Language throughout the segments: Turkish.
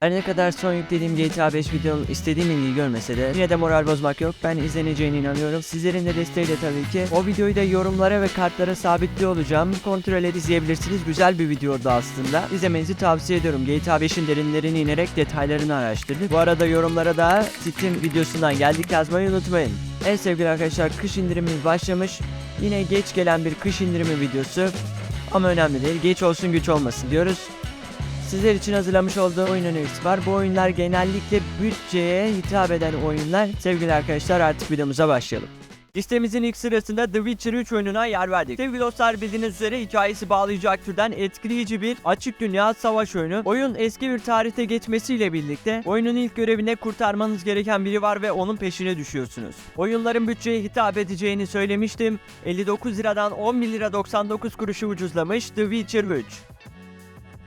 Her ne kadar son yüklediğim GTA 5 videonun istediğim ilgiyi görmese de yine de moral bozmak yok. Ben izleneceğine inanıyorum. Sizlerin de desteğiyle tabii ki. O videoyu da yorumlara ve kartlara sabitliyor olacağım. Kontrol et izleyebilirsiniz. Güzel bir videodu aslında. İzlemenizi tavsiye ediyorum. GTA 5'in derinlerine inerek detaylarını araştırdık. Bu arada yorumlara da Steam videosundan geldik yazmayı unutmayın. En sevgili arkadaşlar kış indirimimiz başlamış. Yine geç gelen bir kış indirimi videosu. Ama önemli değil. Geç olsun güç olmasın diyoruz. Sizler için hazırlamış olduğum oyun önerisi var. Bu oyunlar genellikle bütçeye hitap eden oyunlar. Sevgili arkadaşlar artık videomuza başlayalım. Listemizin ilk sırasında The Witcher 3 oyununa yer verdik. Sevgili dostlar bildiğiniz üzere hikayesi bağlayacak türden etkileyici bir açık dünya savaş oyunu. Oyun eski bir tarihte geçmesiyle birlikte oyunun ilk görevine kurtarmanız gereken biri var ve onun peşine düşüyorsunuz. Oyunların bütçeye hitap edeceğini söylemiştim. 59 liradan 11 lira 99 kuruşu ucuzlamış The Witcher 3.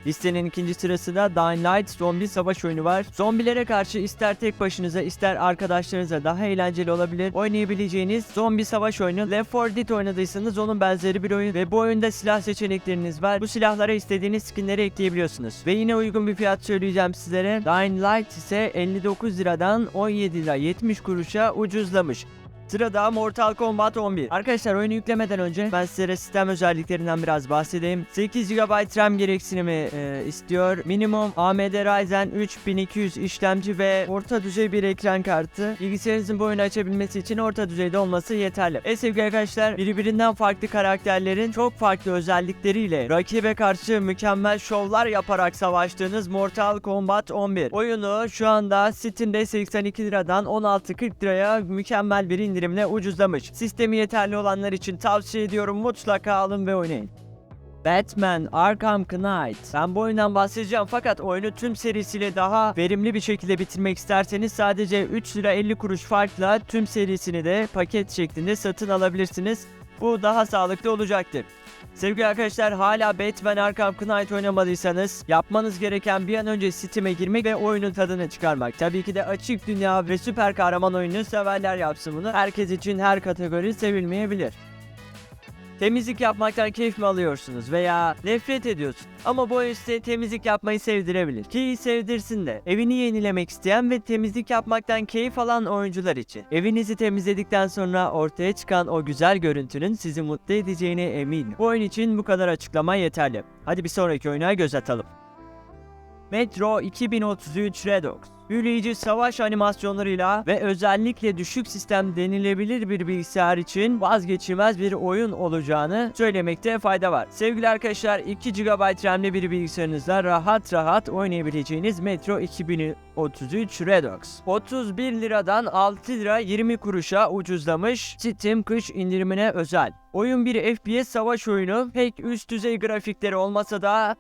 Listenin ikinci sırasında Dying Light zombi savaş oyunu var. Zombilere karşı ister tek başınıza ister arkadaşlarınıza daha eğlenceli olabilir. Oynayabileceğiniz zombi savaş oyunu. Left 4 Dead oynadıysanız onun benzeri bir oyun ve bu oyunda silah seçenekleriniz var. Bu silahlara istediğiniz skinleri ekleyebiliyorsunuz. Ve yine uygun bir fiyat söyleyeceğim sizlere. Dying Light ise 59 liradan 17 lira 70 kuruşa ucuzlamış. Sırada Mortal Kombat 11. Arkadaşlar oyunu yüklemeden önce ben size sistem özelliklerinden biraz bahsedeyim. 8 GB RAM gereksinimi e, istiyor. Minimum AMD Ryzen 3200 işlemci ve orta düzey bir ekran kartı. Bilgisayarınızın bu oyunu açabilmesi için orta düzeyde olması yeterli. E sevgili arkadaşlar birbirinden farklı karakterlerin çok farklı özellikleriyle rakibe karşı mükemmel şovlar yaparak savaştığınız Mortal Kombat 11. Oyunu şu anda Steam'de 82 liradan 16.40 liraya mükemmel bir indirimle ucuzlamış. Sistemi yeterli olanlar için tavsiye ediyorum mutlaka alın ve oynayın. Batman Arkham Knight. Ben bu oyundan bahsedeceğim fakat oyunu tüm serisiyle daha verimli bir şekilde bitirmek isterseniz sadece 3 lira 50 kuruş farkla tüm serisini de paket şeklinde satın alabilirsiniz. Bu daha sağlıklı olacaktır. Sevgili arkadaşlar hala Batman Arkham Knight oynamadıysanız yapmanız gereken bir an önce Steam'e girmek ve oyunun tadını çıkarmak. Tabii ki de açık dünya ve süper kahraman oyunu severler yapsın bunu. Herkes için her kategori sevilmeyebilir. Temizlik yapmaktan keyif mi alıyorsunuz veya nefret ediyorsun ama bu oyun size temizlik yapmayı sevdirebilir. Ki sevdirsin de. Evini yenilemek isteyen ve temizlik yapmaktan keyif alan oyuncular için. Evinizi temizledikten sonra ortaya çıkan o güzel görüntünün sizi mutlu edeceğine eminim. Bu oyun için bu kadar açıklama yeterli. Hadi bir sonraki oyuna göz atalım. Metro 2033 Redux büyüleyici savaş animasyonlarıyla ve özellikle düşük sistem denilebilir bir bilgisayar için vazgeçilmez bir oyun olacağını söylemekte fayda var. Sevgili arkadaşlar 2 GB RAM'li bir bilgisayarınızda rahat rahat oynayabileceğiniz Metro 2033 Redux. 31 liradan 6 lira 20 kuruşa ucuzlamış Steam kış indirimine özel. Oyun bir FPS savaş oyunu pek üst düzey grafikleri olmasa da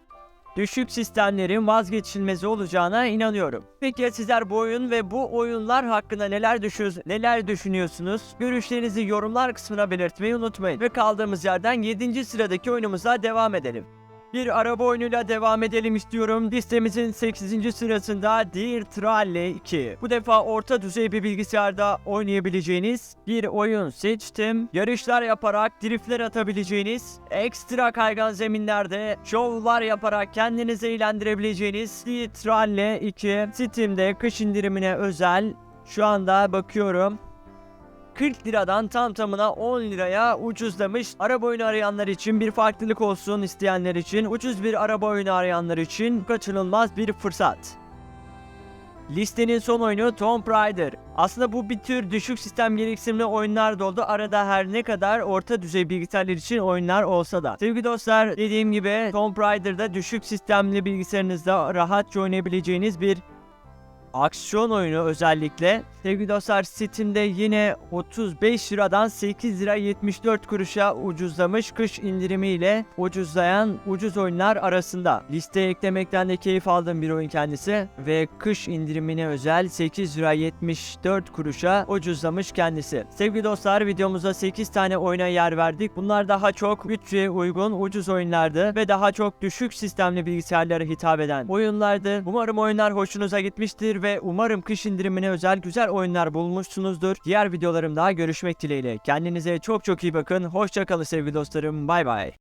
düşük sistemlerin vazgeçilmezi olacağına inanıyorum. Peki sizler bu oyun ve bu oyunlar hakkında neler düşünüyorsunuz? Neler düşünüyorsunuz? Görüşlerinizi yorumlar kısmına belirtmeyi unutmayın. Ve kaldığımız yerden 7. sıradaki oyunumuza devam edelim. Bir araba oyunuyla devam edelim istiyorum. Listemizin 8. sırasında Dear Tralle 2. Bu defa orta düzey bir bilgisayarda oynayabileceğiniz bir oyun seçtim. Yarışlar yaparak driftler atabileceğiniz, ekstra kaygan zeminlerde şovlar yaparak kendinizi eğlendirebileceğiniz Dear Tralle 2 Steam'de kış indirimine özel. Şu anda bakıyorum. 40 liradan tam tamına 10 liraya ucuzlamış. Araba oyunu arayanlar için bir farklılık olsun isteyenler için, ucuz bir araba oyunu arayanlar için kaçınılmaz bir fırsat. Listenin son oyunu Tomb Raider. Aslında bu bir tür düşük sistem gereksinimli oyunlar da oldu. Arada her ne kadar orta düzey bilgisayarlar için oyunlar olsa da. Sevgili dostlar dediğim gibi Tomb Raider'da düşük sistemli bilgisayarınızda rahatça oynayabileceğiniz bir aksiyon oyunu özellikle. Sevgili dostlar Steam'de yine 35 liradan 8 lira 74 kuruşa ucuzlamış kış indirimiyle ucuzlayan ucuz oyunlar arasında. Listeye eklemekten de keyif aldığım bir oyun kendisi ve kış indirimine özel 8 lira 74 kuruşa ucuzlamış kendisi. Sevgili dostlar videomuzda 8 tane oyuna yer verdik. Bunlar daha çok bütçeye uygun ucuz oyunlardı ve daha çok düşük sistemli bilgisayarlara hitap eden oyunlardı. Umarım oyunlar hoşunuza gitmiştir ve umarım kış indirimine özel güzel oyunlar bulmuşsunuzdur. Diğer videolarımda görüşmek dileğiyle. Kendinize çok çok iyi bakın. Hoşçakalın sevgili dostlarım. Bay bay.